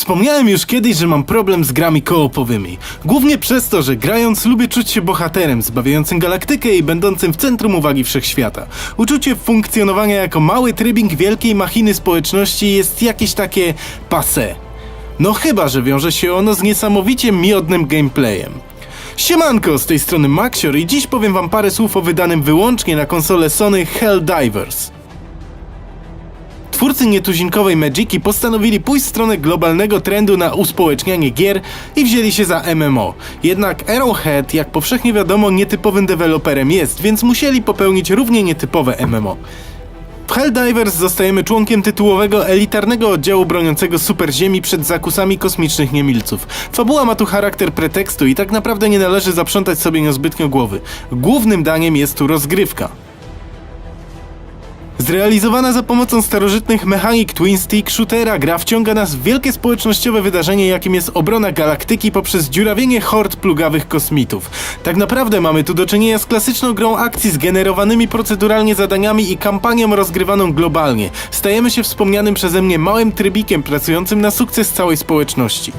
Wspomniałem już kiedyś, że mam problem z grami koopowymi. Głównie przez to, że grając lubię czuć się bohaterem, zbawiającym galaktykę i będącym w centrum uwagi wszechświata. Uczucie funkcjonowania jako mały trybing wielkiej machiny społeczności jest jakieś takie passé. No chyba, że wiąże się ono z niesamowicie miodnym gameplayem. Siemanko, z tej strony Maxior i dziś powiem wam parę słów o wydanym wyłącznie na konsolę Sony Helldivers. Twórcy nietuzinkowej Magiki postanowili pójść w stronę globalnego trendu na uspołecznianie gier i wzięli się za MMO. Jednak Arrowhead, jak powszechnie wiadomo, nietypowym deweloperem jest, więc musieli popełnić równie nietypowe MMO. W Helldivers zostajemy członkiem tytułowego elitarnego oddziału broniącego super ziemi przed zakusami kosmicznych niemilców. Fabuła ma tu charakter pretekstu i tak naprawdę nie należy zaprzątać sobie nią zbytnio głowy. Głównym daniem jest tu rozgrywka. Zrealizowana za pomocą starożytnych mechanik Twin Stick Shootera gra wciąga nas w wielkie społecznościowe wydarzenie, jakim jest obrona galaktyki poprzez dziurawienie hord plugawych kosmitów. Tak naprawdę mamy tu do czynienia z klasyczną grą akcji zgenerowanymi proceduralnie zadaniami i kampanią rozgrywaną globalnie. Stajemy się wspomnianym przeze mnie małym trybikiem pracującym na sukces całej społeczności.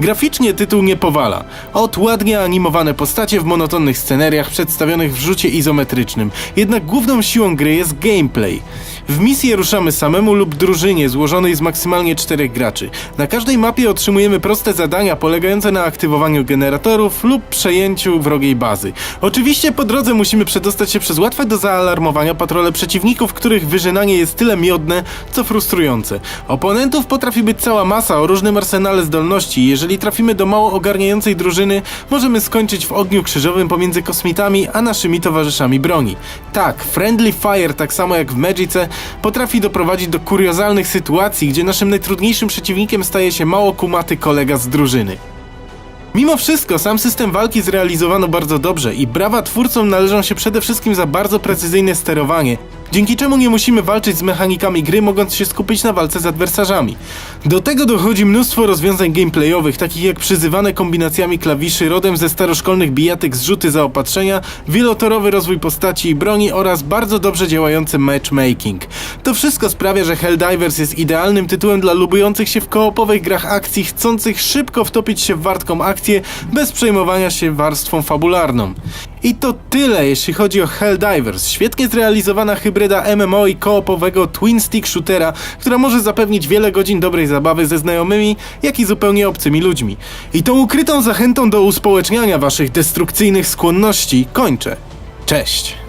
Graficznie tytuł nie powala. Od ładnie animowane postacie w monotonnych sceneriach przedstawionych w rzucie izometrycznym. Jednak główną siłą gry jest gameplay. W misję ruszamy samemu lub drużynie złożonej z maksymalnie czterech graczy. Na każdej mapie otrzymujemy proste zadania polegające na aktywowaniu generatorów lub przejęciu wrogiej bazy. Oczywiście po drodze musimy przedostać się przez łatwe do zaalarmowania patrole przeciwników, których wyżynanie jest tyle miodne, co frustrujące. Oponentów potrafi być cała masa o różnym arsenale zdolności jeżeli trafimy do mało ogarniającej drużyny, możemy skończyć w ogniu krzyżowym pomiędzy kosmitami a naszymi towarzyszami broni. Tak, Friendly Fire, tak samo jak w Magice, potrafi doprowadzić do kuriozalnych sytuacji, gdzie naszym najtrudniejszym przeciwnikiem staje się mało kumaty kolega z drużyny. Mimo wszystko, sam system walki zrealizowano bardzo dobrze i brawa twórcom należą się przede wszystkim za bardzo precyzyjne sterowanie, dzięki czemu nie musimy walczyć z mechanikami gry, mogąc się skupić na walce z adwersarzami. Do tego dochodzi mnóstwo rozwiązań gameplayowych, takich jak przyzywane kombinacjami klawiszy rodem ze staroszkolnych bijatyk zrzuty zaopatrzenia, wielotorowy rozwój postaci i broni oraz bardzo dobrze działający matchmaking. To wszystko sprawia, że Helldivers jest idealnym tytułem dla lubujących się w koopowych grach akcji, chcących szybko wtopić się w wartką akcję bez przejmowania się warstwą fabularną. I to tyle, jeśli chodzi o Helldivers. Świetnie zrealizowana hybryda MMO i koopowego twin stick shootera, która może zapewnić wiele godzin dobrej zabawy ze znajomymi, jak i zupełnie obcymi ludźmi. I tą ukrytą zachętą do uspołeczniania waszych destrukcyjnych skłonności kończę. Cześć!